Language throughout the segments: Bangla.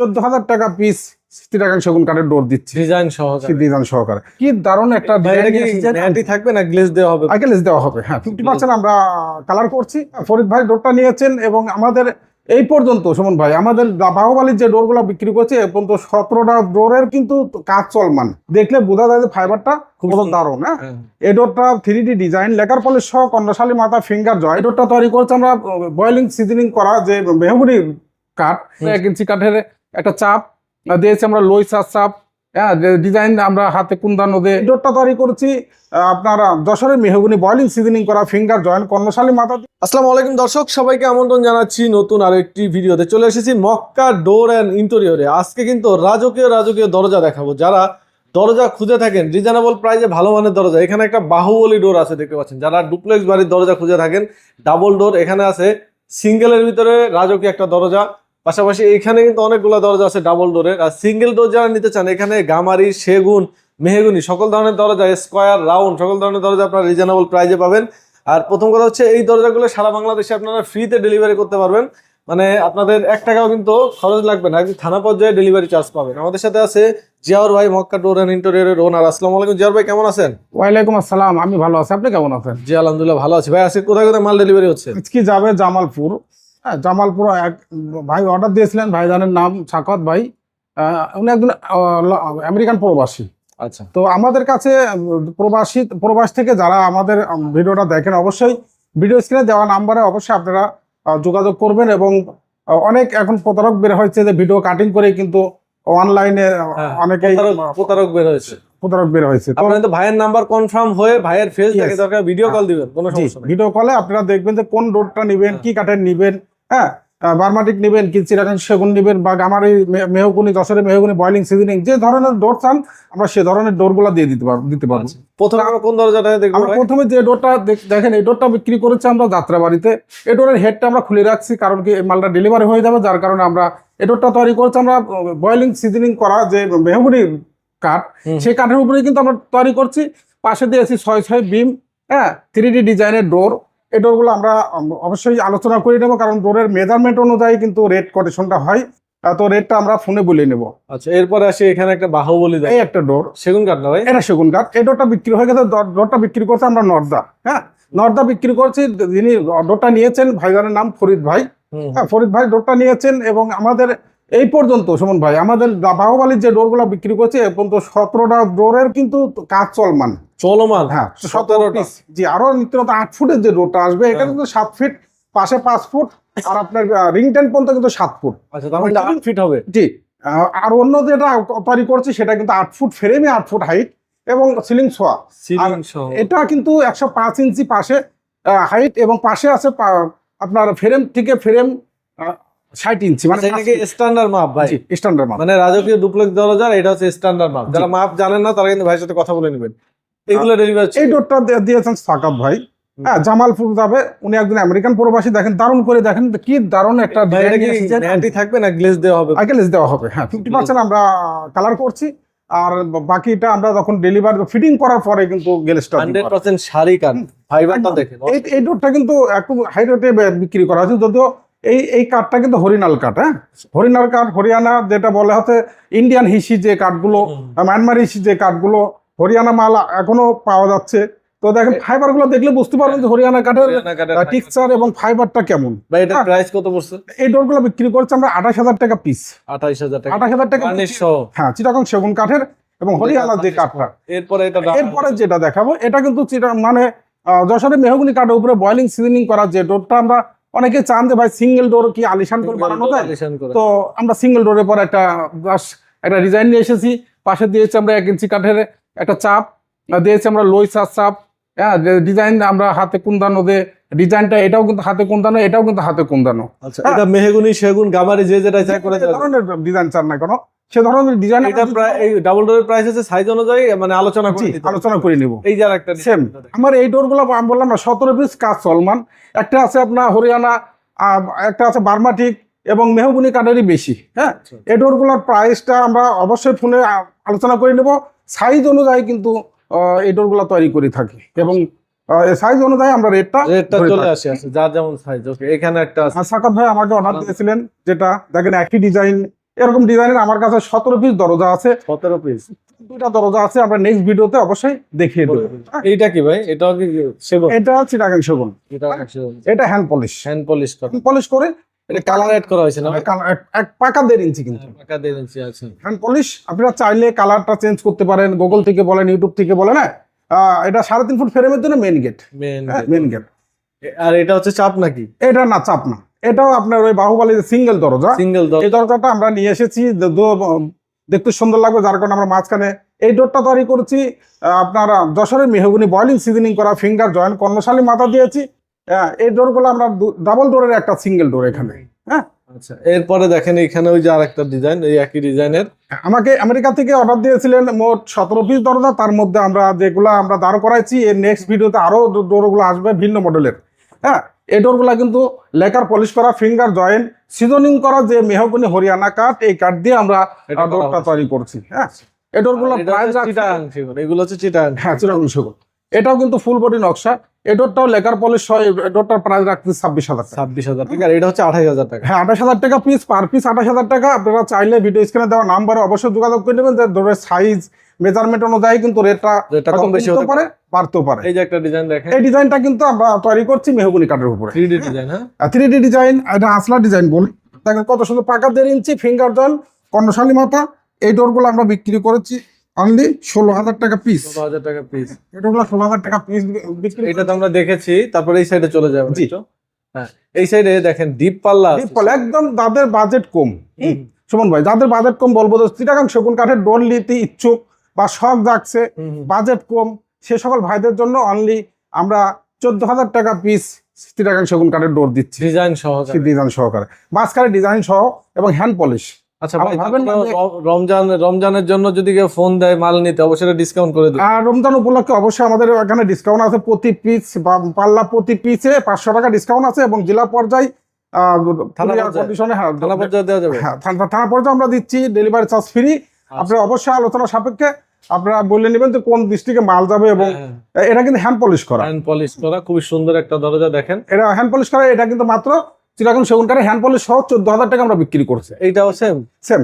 চোদ্দ হাজার টাকা পিস চিটাগাং সেগুন কাঠের ডোর দিচ্ছি। ডিজাইন সহকারে। ডিজাইন সহকারে। কি দারুণ একটা ভাই ডিজাইন থাকবে না গ্লেজ দেওয়া হবে। দেওয়া হবে হ্যাঁ ফিফটি পার্সেন্ট আমরা কালার করছি। ফরিদ ভাই ডোরটা নিয়েছেন এবং আমাদের এই পর্যন্ত সুমন ভাই আমাদের বাহুবালির যে ডোরগুলো বিক্রি করছে এ পর্যন্ত সতেরোটা ডোরের কিন্তু কাজ চলমান। দেখলে বোঝা যায় যে ফাইবারটা খুব দারুণ হ্যাঁ? হ্যাঁ। এই ডোরটা three D design lacquer polish সহ কর্ণশালী মাথা ফিঙ্গার জয় ডোরটা তৈরি করছে আমরা বয়েলিং সিজনিং করা যে মেহগুনি কাঠ এক ইঞ্চি কাঠের একটা চাপ দিয়েছি আমরা লইসার চাপ হ্যাঁ ডিজাইন আমরা হাতে কুন্দানো দিয়ে ডোরটা তৈরি করেছি আপনার যশোরের মেহগুনি বয়েলিং সিজনিং করা ফিঙ্গার জয়েন্ট কর্ণশালী মাথা আসসালামু আলাইকুম দর্শক সবাইকে আমন্ত্রণ জানাচ্ছি নতুন আরেকটি ভিডিওতে। চলে এসেছি মক্কা ডোর অ্যান্ড ইন্টেরিয়রে আজকে কিন্তু রাজকীয় রাজকীয় দরজা দেখাবো। যারা দরজা খুঁজে থাকেন রিজনেবল প্রাইসে ভালো মানের দরজা এখানে একটা বাহুবলী ডোর আছে দেখতে পাচ্ছেন। যারা ডুপ্লেক্স বাড়ির দরজা খুঁজে থাকেন ডাবল ডোর এখানে আছে সিঙ্গেলের ভিতরে রাজকীয় একটা দরজা। পাশাপাশি এখানে কিন্তু অনেকগুলো দরজা আছে ডাবল ডোরের আর সিঙ্গেল ডোর যারা নিতে চান এখানে গামারি সেগুন মেহেগুনি সকল ধরনের দরজা স্কোয়ার রাউন্ড সকল ধরনের দরজা আপনারা রিজনেবল প্রাইজে পাবেন। আর প্রথম কথা হচ্ছে এই দরজাগুলো সারা বাংলাদেশে আপনারা ফ্রিতে ডেলিভারি করতে পারবেন। মানে আপনাদের এক টাকাও কিন্তু খরচ লাগবে না একদম থানা পর্যায়ে ডেলিভারি চার্জ পাবেন। আমাদের সাথে আছে জিয়াউর ভাই মক্কা ডোর অ্যান্ড ইন্টেরিয়রের ওনার আসসালামু আলাইকুম জিয়াউর ভাই কেমন আছেন? ওয়ালাইকুম আসসালাম আমি ভালো আছি। আপনি কেমন আছেন? জি আলহামদুলিল্লাহ ভালো আছি। ভাই আজকে কোথায় কোথায় মাল ডেলিভারি হচ্ছে? আজকে যাবে জামালপুর। হ্যাঁ জামালপুর এক ভাই অর্ডার দিয়েছিলেন ভাইজানের নাম সাকত ভাই। উনি একজন আমেরিকান প্রবাসী। আচ্ছা। তো আমাদের কাছে প্রবাসী প্রবাস থেকে যারা আমাদের ভিডিওটা দেখেন অবশ্যই ভিডিও স্ক্রিনে দেওয়া নাম্বারে অবশ্যই আপনারা যোগাযোগ করবেন এবং অনেক এখন প্রতারক বের হয়েছে যে ভিডিও কাটিং করে কিন্তু অনলাইনে হ্যাঁ, অনেকেই প্রতারক- বের হয়েছে। প্রতারক বের হয়েছে। তো আপনার তো ভাইয়ের নাম্বার কনফার্ম হয়ে ভাইয়ের ফেস দেখে দরকার ভিডিও কল দিবেন কোনো জি সমস্যা ভিডিও কলে আপনারা দেখবেন যে কোন রোডটা নেবেন হ্যাঁ। কি কাঠের নেবেন হ্যাঁ? বার্মাটিক নেবেন কি চিরাগান সেগুন নেবেন বা গামারি মে- মেহগুনি যশোরের মেহগুনি বয়লিং সিজনিং যে ধরনের ডোর চান আমরা সে ধরনের ডোরগুলো দিয়ে দিতে পারব দিতে পারব। আচ্ছা। প্রথমে আমরা কোন দরজাটা দেখব আমরা প্রথমে যে ডোরটা দেখ- দেখেন এই ডোরটা বিক্রি করেছি আমরা যাত্রাবাড়িতে। এই ডোরের হেডটা আমরা খুলে রাখছি কারণ কি মালটা ডেলিভারি হয়ে যাবে যার কারণে আমরা এই ডোরটা তৈরি করেছি আমরা বয়লিং সিজনিং করা যে মেহগুনি কাঠ সেই কাঠের উপরে কিন্তু আমরা তৈরি করছি। পাশে দিয়েছি ছয় ছয় বিম হ্যাঁ থ্রি ডি ডিজাইনের ডোর। এই ডোরগুলো আমরা অবশ্যই আলোচনা করে নেব কারণ ডোরের মেজারমেন্ট অনুযায়ী কিন্তু রেট কোটেশনটা হয়। তো রেটটা আমরা ফোনে বলে নেব। আচ্ছা এরপরে আসি এখানে একটা বাহুবলী দেয় এই একটা ডোর সেগুন কাঠ না ভাই? এটা সেগুন কাঠ। এই ডোরটা বিক্রি হয়ে গেছে ডোরটা বিক্রি করছে আমরা নর্দা হ্যাঁ? নর্দা বিক্রি করছি যিনি ডোরটা নিয়েছেন ভাইজানের নাম ফরিদ ভাই। হ্যাঁ ফরিদ ভাই ডোরটা নিয়েছেন এবং আমাদের এই পর্যন্ত সুমন ভাই। আমাদের বাহুবালির যে ডোরগুলো বিক্রি করছে এ পর্যন্ত সতেরোটা ডোরের কিন্তু কাজ চলমান। চলমান? হ্যাঁ সতেরো সতেরোটা। পিস জি আরও নিত্য আট ফুটের যে ডোরটা আসবে এটা কিন্তু সাত ফিট পাশে পাঁচ ফুট আর আপনার রিং টেন পর্যন্ত কিন্তু সাত ফুট। আচ্ছা তার মানে আট ফিট হবে? জি আর অন্য যেটা তৈরি করছি সেটা কিন্তু আট ফুট ফ্রেমে আট ফুট হাইট এবং সিলিং সোয়া সিলিং এটা কিন্তু একশো পাঁচ ইঞ্চি পাশে হাইট এবং পাশে আছে আপনার ফ্রেম থেকে ফ্রেম ষাট ইঞ্চি মানে আচ্ছা, স্ট্যান্ডার্ড মাপ ভাই? স্ট্যান্ডার্ড মাপ। মানে রাজকীয় ডুপ্লেক্স দরজা এটা হচ্ছে স্ট্যান্ডার্ড মাপ। যারা মাপ জানেন না তারা কিন্তু ভাইয়ের সাথে কথা বলে নেবেন। ডেলিভারি এই ডোরটা দিয়েছেন সাকাব ভাই। হ্যাঁ জামালপুর যাবে উনি একজন আমেরিকান প্রবাসী দেখেন দারুণ করে দেখেন কি দারুণ একটা। গ্যারান্টি থাকবে না গ্লেজ দেওয়া হবে? আগে লেস দেওয়া হবে হ্যাঁ ফিফটি পার্সেন্ট আমরা কালার করছি আর বাকিটা আমরা যখন ডেলিভার ফিটিং করার পরে কিন্তু হান্ড্রেড পার্সেন্ট শাড়ি কাঠ ফাইবারটা দেখেন। এই এই ডোরটা কিন্তু একটু হাই রেটে বিক্রি করা হয়েছে যদিও এই এই কাঠটা কিন্তু হরিণাল কাঠ হ্যাঁ? হরিণাল কাঠ হরিয়ানা যেটা বলে হচ্ছে ইন্ডিয়ান হিসি যে কাঠগুলো মায়ানমার হিসি যে কাঠগুলো হরিয়ানা মাল এখনও পাওয়া যাচ্ছে। তো দেখেন ফাইবারগুলো দেখলে বুঝতে পারবেন যে হরিয়ানা কাঠের টিক্সচার এবং ফাইবারটা কেমন। ভাই এটা হ্যাঁ। প্রাইস কত পড়ছে? এই ডোরগুলো বিক্রি করছে আমরা আঠাশ হাজার টাকা পিস আঠাশ হাজার টাকা। আঠাশ হাজার টাকা বার্নিশ হ্যাঁ চিটাগং সেগুন কাঠের এবং হরিয়ানা যে কাঠটা এরপরে এটা এরপরে যেটা দেখাবো এটা কিন্তু চিটা- মানে যশোরের মেহগুনি কাঠের উপরে বয়েলিং সিজনিং করা যে ডোরটা আমরা অনেকে চান যে ভাই সিঙ্গেল ডোর কি আলিশান করে বানানো যায়? তো আমরা সিঙ্গেল ডোরের পর একটা একটা ডিজাইন নিয়ে এসেছি। পাশে দিয়েছি আমরা এক ইঞ্চি কাঠের একটা চাপ দিয়েছি আমরা লইসার চাপ। হ্যাঁ ডিজাইন আমরা হাতে কুন্দানো দিয়ে ডিজাইনটা এটাও কিন্তু হাতে কুন্দানো এটাও কিন্তু হাতে কুন্দানো। আচ্ছা এটা মেহগুনি সেগুন গামারি যে যেটা চাই করে ধরনের ডিজাইন চান না কেন? সে ধরনের ডিজাইন এটা প্রায় এই ডাবল ডোরের প্রাইস আছে সাইজ অনুযায়ী মানে আলোচনা করে আলোচনা করে নিব। এই যার একটা সেম আমার এই ডোরগুলো আমি বললাম না সতেরো পিস কাজ চলমান। একটা আছে আপনার হরিয়ানা একটা আছে বার্মাটিক এবং মেহগুনি কাঠেরই বেশি হ্যাঁ? আচ্ছা। এই ডোরগুলোর প্রাইসটা আমরা অবশ্যই ফোনে আলোচনা করে নেব। সাইজ অনুযায়ী কিন্তু এই ডোরগুলো তৈরি করে থাকি। এবং সাইজ অনুযায়ী আমরা রেটটা রেটটা চলে আসে যার যেমন সাইজ ওকে এখানে একটা আছে। সাকাত ভাই আমাকে অর্ডার দিয়েছিলেন যেটা দেখেন একই ডিজাইন এরকম ডিজাইনের আমার কাছে সতেরো পিস দরজা আছে। সতেরো পিস দুইটা দরজা আছে আমরা নেক্সট ভিডিওতে অবশ্যই দেখিয়ে দেবো। এইটা কি ভাই? এটা কি সেগুন? এটা চিটাগাং সেগুন। এটা এটা হ্যান্ড পলিশ হ্যান্ড পলিশ করা। পলিশ করে এটা কালার অ্যাড করা হয়েছে না এক- পাকা দেড় ইঞ্চি কিন্তু। টাকা দিয়ে দিচ্ছি আছে। হ্যান্ড পলিশ আপনারা চাইলে কালারটা চেঞ্জ করতে পারেন গুগল থেকে বলেন ইউটিউব থেকে বলেন হ্যাঁ? আহ, এটা সাড়ে তিন ফুট ফ্রেমের জন্য মেন গেট মেন গেট আর এটা হচ্ছে চাপ নাকি? এটা না চাপ না। এটাও আপনার ওই বাহুবালি সিঙ্গেল দরজা সিঙ্গেল এই দরজাটা আমরা নিয়ে এসেছি। দেখতে সুন্দর লাগবে যার কারণে আমরা মাঝখানে এই ডোরটা তৈরি করেছি। আপনার যশোরের মেহগুনি বয়লিং সিজনিং করা ফিঙ্গার জয়েন্ট কর্ণশালী মাথা দিয়েছি। আহ, এই ডোরগুলো আমরা ডাবল ডোরের একটা সিঙ্গেল ডোর এখানে। হ্যাঁ? আচ্ছা এরপরে দেখেন এখানে ওই যে আরেকটা ডিজাইন এই একই ডিজাইনের। আমাকে আমেরিকা থেকে অর্ডার দিয়েছিলেন মোট সতেরো পিস দরজা। তার মধ্যে আমরা যেগুলো আমরা দাঁড় করাইছি এর নেক্সট ভিডিওতে আরও ডোরগুলো আসবে ভিন্ন মডেলের হ্যাঁ এই ডোরগুলো কিন্তু লেকার পলিশ করা ফিঙ্গার জয়েন্ট সিজনিং করা যে মেহগুনি হরিয়ানা কাঠ এই কাঠ দিয়ে আমরা ডোরটা তৈরি করছি হ্যাঁ? এই ডোরগুলো এগুলো হচ্ছে চিটাং হ্যাঁ সেগুন এটাও কিন্তু ফুল বডি নকশা। এডোরটাও ডোরটাও লেকার পলিশ হয় এই ডোরটার প্রাইস রাখছি ছাব্বিশ হাজার টাকা। ছাব্বিশ হাজার টাকা আর এটা হচ্ছে আঠাশ হাজার টাকা। হ্যাঁ আঠাশ হাজার টাকা পিস পার পিস আঠাশ হাজার টাকা। আপনারা চাইলে ভিডিও স্ক্রিনে দেওয়া নাম্বারে অবশ্যই যোগাযোগ করে নেবেন যে ডোরের সাইজ মেজারমেন্ট অনুযায়ী কিন্তু রেটটা কম বেশি হতে পারে বাড়তেও পারে। এই যে একটা ডিজাইন দেখেন। এই ডিজাইনটা কিন্তু আমরা তৈরি করছি মেহগুনি কাঠের উপরে। থ্রি ডি ডিজাইন হ্যাঁ? থ্রি ডি ডিজাইন এটা আসলা ডিজাইন বলি। দেখেন কত সুন্দর পাকা দেড় ইঞ্চি ফিঙ্গার জয়েন কর্ণশালী মাথা। এই ডোরগুলো আমরা বিক্রি করেছি অনলি ষোলো হাজার টাকা পিস ষোলো হাজার টাকা পিস এই ডোরগুলো ষোলো হাজার টাকা পিস বিক্রি এটা তো আমরা দেখেছি তারপরে এই সাইডে চলে যাব। হ্যাঁ এই সাইডে দেখেন ডিপ পাল্লা ডিপ কল, একদম যাদের বাজেট কম। হুম, সুমন ভাই যাদের বাজেট কম বলব তো চিটাগাং সেগুন কাঠের ডোর নিতে ইচ্ছুক বা শখ জাগছে। বাজেট কম সে সকল ভাইদের জন্য অনলি আমরা চোদ্দ হাজার টাকা পিস চিটাগাং সেগুন কাঠের ডোর দিচ্ছি। ডিজাইন সহকারে। ডিজাইন সহকারে। মাঝখানে ডিজাইন সহ এবং হ্যান্ড পলিশ আচ্ছা র- রমজান রমজানের জন্য যদি কেউ ফোন দেয় মাল নিতে অবশ্যই ডিসকাউন্ট করে দেবে আর রমজান উপলক্ষে অবশ্যই আমাদের এখানে ডিসকাউন্ট আছে প্রতি পিস পাল্লা প্রতি পিসে পাঁচশো টাকা ডিসকাউন্ট আছে এবং জেলা পর্যায়ে থানা পর্যায়ে? হ্যাঁ, থানা দেওয়া যাবে? হ্যাঁ থানা থানা পর্যায়ে আমরা দিচ্ছি ডেলিভারি চার্জ ফ্রি। আপনারা অবশ্যই আলোচনা সাপেক্ষে আপনারা বলে নেবেন যে কোন ডিস্ট্রিক্টে মাল যাবে এবং হ্যাঁ, এটা কিন্তু হ্যান্ড পলিশ করা। হ্যান্ড পলিশ করা খুবই সুন্দর একটা দরজা দেখেন। এটা হ্যান্ড পলিশ করা এটা কিন্তু মাত্র চিরাগুন সেগুন কাঠে হ্যান্ড পলিশ সহ চোদ্দ হাজার টাকা আমরা বিক্রি করছি। এইটাও সেম সেম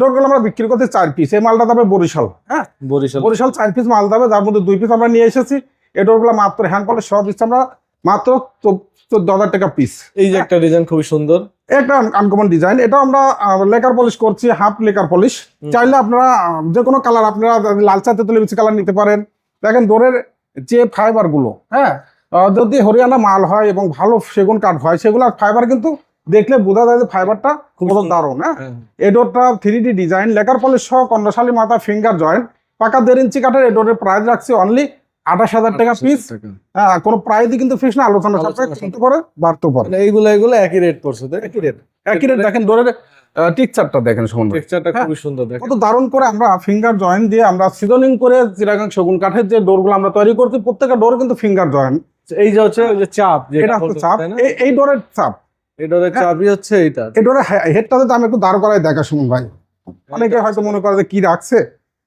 ডোরগুলো আমরা বিক্রি করতে চার পিস এই মালটা যাবে বরিশাল হ্যাঁ? বরিশাল। বরিশাল চার পিস মাল যাবে যার মধ্যে দুই পিস আমরা নিয়ে এসেছি। এই ডোরগুলো মাত্র হ্যান্ড পলিশ সহ দিচ্ছি আমরা। মাত্র চোদ্দ হাজার টাকা পিস এই যে একটা ডিজাইন খুবই সুন্দর। একটা আনকমন ডিজাইন এটা আমরা লেকার পলিশ করছি হাফ লেকার পলিশ চাইলে আপনারা যে কোনো কালার আপনারা লাল চা তেতুলি মিষ্টি কালার নিতে পারেন। দেখেন ডোরের যে ফাইবারগুলো হ্যাঁ যদি হরিয়ানা মাল হয় এবং ভালো সেগুন কাঠ হয় সেগুলোর ফাইবার কিন্তু দেখলে বোঝা যায় যে ফাইবারটা খুব। দারুণ হ্যাঁ? এডোরটা three D design lacquer polish সহ কর্ণশালী মাথা ফিঙ্গার জয়েন্ট পাকা দেড় ইঞ্চি কাঠের এই ডোরের প্রাইস রাখছি অনলি আঠাশ হাজার টাকা পিস হ্যাঁ কোনো প্রাইসই কিন্তু ফিস না আলোচনা সাপেক্ষে কিনতে পারে বাড়তেও পারে। মানে এইগুলো এগুলো একই রেট পড়ছে একই রেট একই রেট দেখেন ডোরের দেখেন সুন্দর টেক্সচারটা হ্যাঁ। খুবই সুন্দর দেখেন কত দারুণ করে আমরা ফিঙ্গার জয়েন দিয়ে আমরা সিজনিং করে চিরাগাং সেগুন কাঠের যে ডোরগুলো আমরা তৈরি করছি প্রত্যেকটা ডোর কিন্তু ফিঙ্গার জয়েন এই যে হচ্ছে ওই যে চাপ এটা হচ্ছে চাপ। এই- এই ডোরের চাপ। হ্যাঁ। চাপই হচ্ছে এইটা। এই ডোরের হেডটাতে তো আমি একটু দাঁড় করাই দেখা শুনুন ভাই। অনেকে হয়তো মনে করে যে কি রাখছে।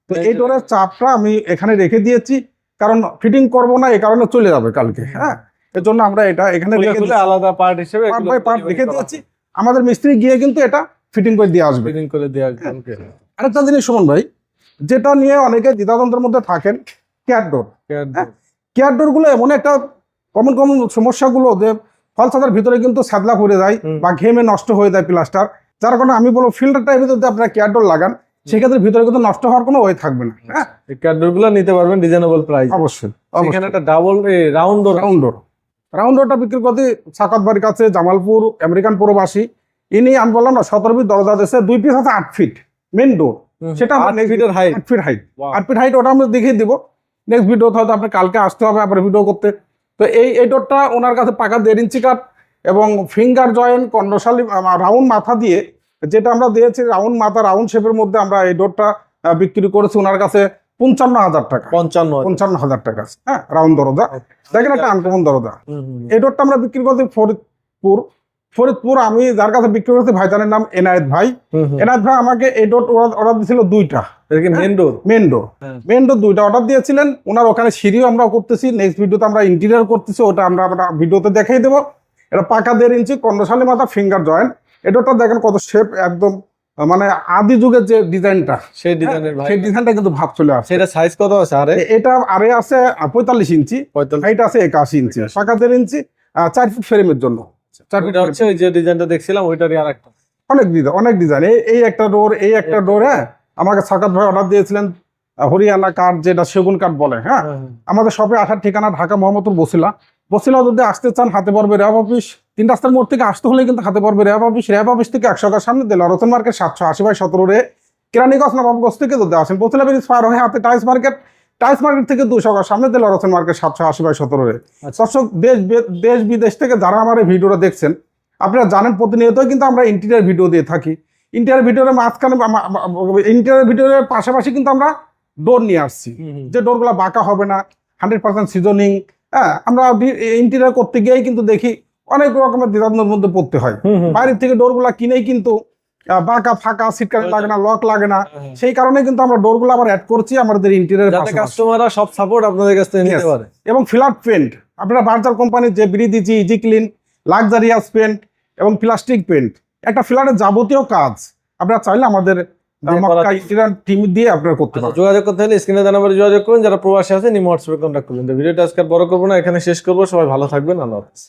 তো এই ডোরের চাপটা আমি এখানে রেখে দিয়েছি। কারণ ফিটিং করব না এই কারণে চলে যাবে কালকে হ্যাঁ? এর জন্য আমরা এটা এখানে রেখে আলাদা পার্ট হিসেবে পার্ট রেখে দিয়েছি। আমাদের মিস্ত্রি গিয়ে কিন্তু এটা ফিটিং করে দিয়ে আসবে। ফিটিং করে দেওয়া হ্যাঁ। ওকে আরেকটা জিনিস সুমন ভাই যেটা নিয়ে অনেকে দ্বিধাদ্বন্দ্বের মধ্যে থাকেন ক্যাট ডোরগুলো এমন একটা কমন কমন সমস্যাগুলো যে ফলসাদার ভিতরে কিন্তু স্যাদলা পড়ে যায় বা ঘেমে নষ্ট হয়ে যায় প্লাস্টার যার কারণে আমি বলব ফিল্টার টাইপের যদি আপনারা কেয়ার ডোর লাগান সেক্ষেত্রে ভিতরে কিন্তু নষ্ট হওয়ার কোনো ওয়ে থাকবে না হ্যাঁ? এই নিতে পারবেন রিজনেবল প্রাইস অবশ্যই এখানে একটা double round door round door round ডোরটা বিক্রি করতে সাকাত বাড়ির কাছে জামালপুর আমেরিকান প্রবাসী ইনি আমি বললাম না সতেরো ফিট দরজা দেশে দুই পিস আছে আট ফিট মেন ডোর সেটা next ফিটের হাইট আট ফিট হাইট আট ফিট হাইট ওটা আমরা দেখিয়ে দিব। নেক্সট ভিডিওতে হয়তো আপনার কালকে আসতে হবে আপনার ভিডিও করতে। তো এই এই ডোরটা ওনার কাছে পাকা দেড় ইঞ্চি কাঠ এবং ফিঙ্গার জয়েন্ট কর্ণশালী রাউন্ড মাথা দিয়ে যেটা আমরা দিয়েছি রাউন্ড মাথা রাউন্ড শেপের মধ্যে আমরা এই ডোরটা বিক্রি করেছি ওনার কাছে পঞ্চান্ন হাজার টাকা। পঞ্চান্ন পঞ্চান্ন হাজার টাকা। হ্যাঁ রাউন্ড দরজা। দেখেন একটা আনকমন দরজা। এই ডোরটা আমরা বিক্রি করছি ফরিদপুর। ফরিদপুর আমি যার কাছে বিক্রি করছি ভাইজানের নাম এনায়েত ভাই। এনায়েত ভাই আমাকে এই ডোর অর্ডার দিয়েছিল দুইটা। মেন ডোর মেন ডোর হ্যাঁ। মেন ডোর দুইটা অর্ডার দিয়েছিলেন। ওনার ওখানে সিঁড়িও আমরা করতেছি। নেক্সট ভিডিওতে আমরা ইন্টেরিয়ার করতেছি ওটা আমরা আমরা ভিডিওতে দেখাই দেবো। এটা পাকা দেড় ইঞ্চি কর্ণশালী মাথা ফিঙ্গার জয়েন্ট এটাটা দেখেন কত শেপ একদম মানে আদি যুগের যে ডিজাইনটা সেই ডিজাইনের সেই ডিজাইনটা কিন্তু ভাব চলে আসছে। এটা সাইজ কত আছে আরে? এটা আরে আছে পঁয়তাল্লিশ ইঞ্চি। এটা আছে একাশি ইঞ্চি। পাকা দেড় ইঞ্চি চার ফুট ফ্রেমের জন্য। চার ফুট হচ্ছে ওই যে ডিজাইনটা দেখছিলাম ওইটারই আর একটা অনেক ডিজাইন অনেক ডিজাইন। এই এই একটা ডোর এই একটা ডোর হ্যাঁ আমাকে সাকাত ভাই অর্ডার দিয়েছিলেন হরিয়ানা কাঠ যেটা সেগুন কাঠ বলে হ্যাঁ? আমাদের শপে আসার ঠিকানা ঢাকা মোহাম্মদপুর বসিলা। বসিলা যদি আসতে চান হাতে পড়বে র্যাব অফিস। তিন রাস্তার মোড় থেকে আসতে হলে কিন্তু হাতে পড়বে র্যাব অফিস। র্যাব অফিস থেকে একশো টাকার সামনে দিল রতন মার্কেট সাতশো আশি বাই সতেরো রে। কেরানীগঞ্জ নবাবগঞ্জ থেকে যদি আসেন বসিলা ব্রিজ পার হয়ে হাতে টাইলস মার্কেট। টাইলস মার্কেট থেকে দুশো টাকার সামনে দিল রতন মার্কেট সাতশো আশি বাই সতেরো রে। আচ্ছা। দর্শক দেশ দেশ বিদেশ থেকে যারা আমার এই ভিডিওটা দেখছেন আপনারা জানেন প্রতিনিয়তই কিন্তু আমরা ইন্টেরিয়ার ভিডিও দিয়ে থাকি। ইন্টেরিয়ার ভিডিওর মাঝখানে ইন্টেরিয়ার ভিডিওর পাশাপাশি কিন্তু আমরা ডোর নিয়ে আসছি। যে ডোরগুলো বাঁকা হবে না হান্ড্রেড পার্সেন্ট সিজনিং হ্যাঁ আমরা ইন্টেরিয়ার করতে গিয়েই কিন্তু দেখি অনেক রকমের দ্বিধাদ্বন্দ্বের মধ্যে পড়তে হয়। বাইরের থেকে ডোরগুলা কিনেই কিন্তু বাঁকা ফাঁকা সিটকানি লাগে না লক লাগে না। সেই কারণে কিন্তু আমরা ডোরগুলো আবার অ্যাড করছি আমাদের ইন্টেরিয়ার যাতে কাস্টমাররা সব সাপোর্ট আপনাদের কাছ থেকে নিতে পারে। এবং ফ্ল্যাট পেন্ট আপনারা বার্জার কোম্পানির যে breathe easy easy clean luxurious paint এবং প্লাস্টিক পেন্ট একটা ফ্ল্যাটের যাবতীয় কাজ। আপনারা চাইলে আমাদের টিম দিয়ে আপনারা করতে আচ্ছা, যোগাযোগ করতে হলে স্ক্রিনে দেওয়া যোগাযোগ করুন যারা প্রবাসী আছে নিম হোয়াটসঅ্যাপে কন্ট্যাক্ট করবেন। তো ভিডিওটা আজকে বড় করব না এখানে শেষ করব। সবাই ভালো থাকবেন আল্লাহ হাফেজ।